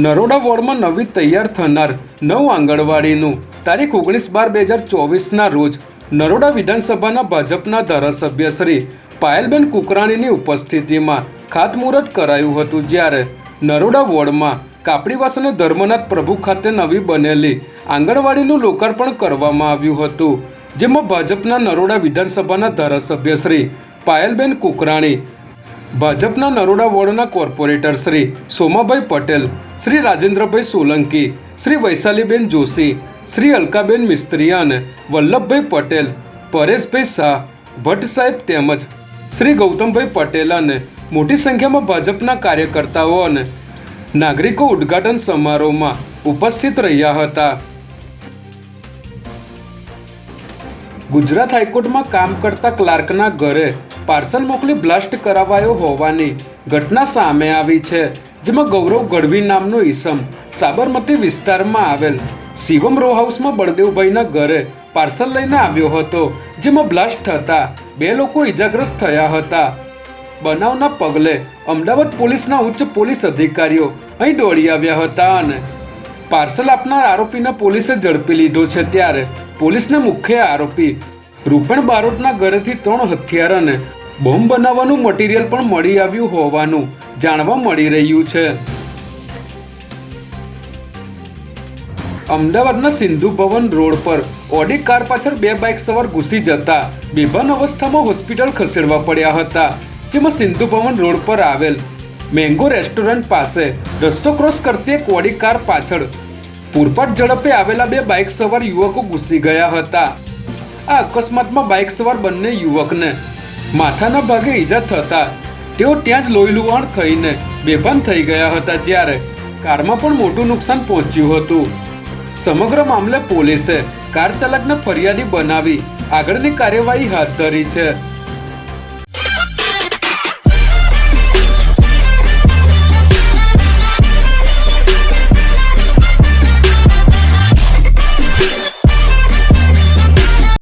નરોડા વોર્ડમાં નવી તૈયાર થનાર નવ આંગણવાડીનું તારીખ ઓગણીસ બાર બે હજાર ચોવીસના રોજ નરોડા વિધાનસભાના ભાજપના ધારાસભ્ય શ્રી પાયલબેન કુકરાણીની ઉપસ્થિતિમાં ખાતમુહૂર્ત કરાયું હતું જ્યારે નરોડા વોર્ડમાં કાપડીવાસ અને ધર્મનાથ પ્રભુ ખાતે નવી બનેલી આંગણવાડીનું લોકાર્પણ કરવામાં આવ્યું હતું, જેમાં ભાજપના નરોડા વિધાનસભાના ધારાસભ્ય શ્રી પાયલબેન કુકરાણી ભાજપના નરોડા વોર્ડના કોર્પોરેટર શ્રી સોમાભાઈ પટેલ, શ્રી રાજેન્દ્રભાઈ સોલંકી, શ્રી વૈશાલીબેન જોશી, શ્રી અલકાબેન મિસ્ત્રી અને વલ્લભભાઈ પટેલ, પરેશભાઈ શાહ, ભટ્ટ સાહેબ તેમજ શ્રી ગૌતમભાઈ પટેલ અને મોટી સંખ્યામાં ભાજપના કાર્યકર્તાઓ અને નાગરિકો ઉદ્ઘાટન સમારોહમાં ઉપસ્થિત રહ્યા હતા. ગુજરાત હાઈકોર્ટમાં કામ કરતા ક્લાર્કના ઘરે પાર્સલ મોકલી બ્લાસ્ટ કરાવાયો હોવાની ઘટના સામે આવી છે, જેમાં ગૌરવ ગઢવી નામનો ઈસમ સાબરમતી વિસ્તારમાં આવેલ શિવમ રો હાઉસમાં બળદેવભાઈના ઘરે પાર્સલ લઈને આવ્યો હતો, જેમાં બ્લાસ્ટ થતા બે લોકો ઈજાગ્રસ્ત થયા હતા. બનાવના પગલે અમદાવાદ પોલીસના ઉચ્ચ પોલીસ અધિકારીઓ અહીં દોડી આવ્યા હતા અને પાર્સલ આપનાર આરોપીને પોલીસે ઝડપી લીધો છે ત્યારે પોલીસને મુખ્ય આરોપી રૂપણ બારોટના ઘરેથી ત્રણ હથિયાર અને બોમ્બ બનાવવાનું મટીરિયલ પણ મળી આવ્યું હોવાનું જાણવા મળી રહ્યું છે. અમદાવાદના સિંધુ ભવન રોડ પર ઓડી કાર પાછળ બે બાઇક સવાર ઘૂસી જતા બેભાન અવસ્થામાં હોસ્પિટલ ખસેડવા પડ્યા હતા, જેમાં સિંધુ ભવન રોડ પર આવેલ મેંગો રેસ્ટોરન્ટ પાસે રસ્તો ક્રોસ કરતી એક ઓડી કાર પાછળ પૂરપાટ ઝડપે આવેલા બે બાઇક સવાર યુવકો ઘૂસી ગયા હતા. આ અકસ્માતમાં બાઇક સવાર બંને યુવકને માથાના ભાગે ઈજા થતા. તેઓ ત્યાં જ લોહીલુહાણ થઈને બેભાન થઈ ગયા હતા જ્યારે કારમાં પણ મોટું નુકસાન પહોંચ્યું હતું. સમગ્ર મામલે પોલીસે કાર ચાલકને ફરિયાદી બનાવી આગળની કાર્યવાહી હાથ ધરી છે.